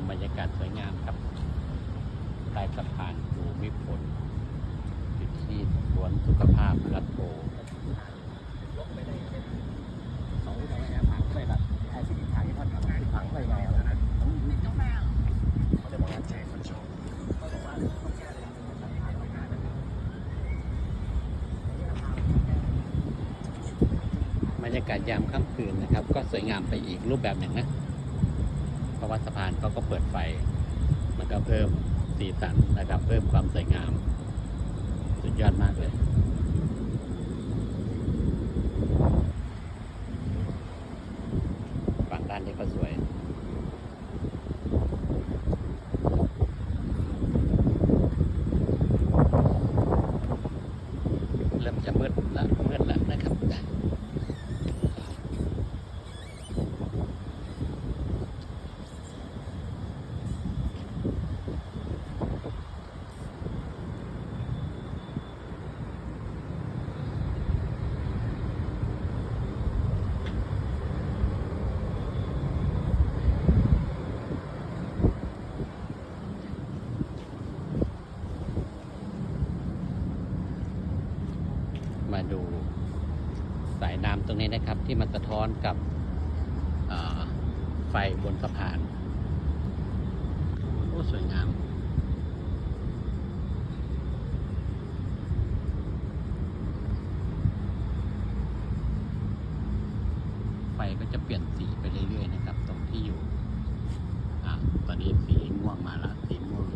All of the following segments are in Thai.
มบรรยากาศสวยงามครับใต้สะพานภูมิพลอยู่ที่สวนสุขภาพกระโถเขาจะไม่ผังไปแบบแอซิดิทางที่ทอดผังไปไงอะไรนะเขาจะว่าแจกคนชมบอกว่าต้องแก้เลยผ่านไปงานนะบรรยากาศยามค่ำคืนนะครับ ก็สวยงามไปอีกรูปแบบหนึ่งนะ เพราะว่าสะพานเขาก็เปิดไฟ มันก็เพิ่มสีสันนะครับ เพิ่มความสวยงาม สุดยอดมากเลยฝั่งด้านนี้ก็สวยเริ่มจะมืดและมืดละนะครับ มา ดูสายน้ำตรงนี้นะครับ ที่มันสะท้อนกับไฟบนสะพาน โอ้ สวยงาม ไฟก็จะเปลี่ยนสีไปเรื่อยๆนะครับ ตรงที่อยู่ อะ ตอนนี้สีม่วงมาแล้ว สีม่วง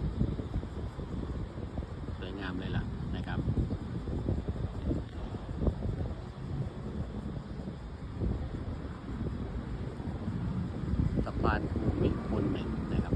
สวยงามเลยล่ะนะครับ สะพานภูมิพลหนึ่งนะครับ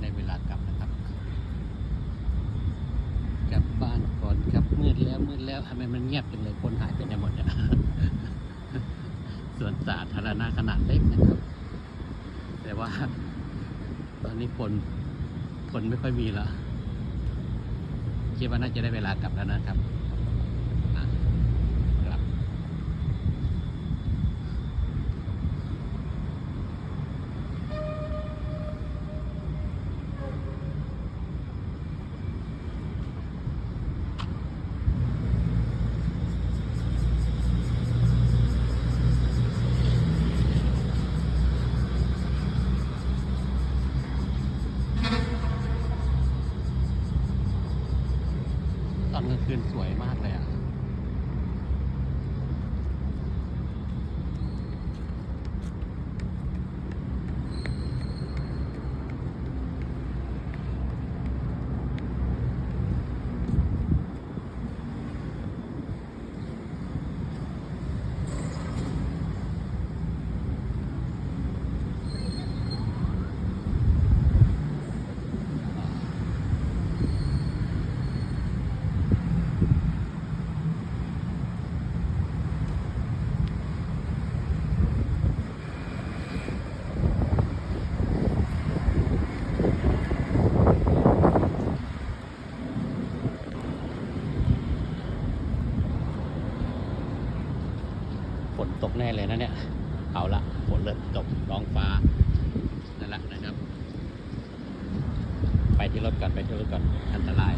ได้เวลากลับนะครับ กลับบ้านก่อนครับมืดแล้วมืดแล้วทำไมมันเงียบจังเลยคนหายไปไหนหมดเนี่ยส่วนสาธารณะขนาดเล็กนะครับ แต่ว่า ตอนนี้คนคนไม่ค่อยมีแล้วคิดว่าน่าจะได้เวลากลับแล้วนะครับ ตอนกลางคืนสวยมากเลยอะ ฝนตกแน่เลยนะเนี่ย เอาละฝนเริ่มตกร้องฟ้านั่นแหละนะครับ ไปที่รถก่อนไปที่รถก่อนอันตราย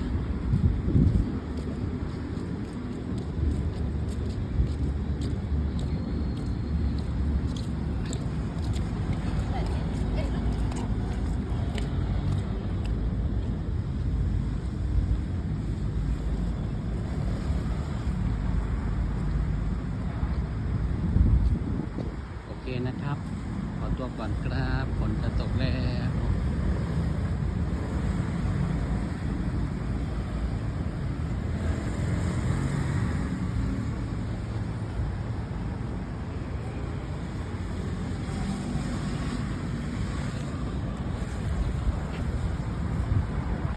โอเคนะครับ ขอตัว ก่อนครับฝนจะตก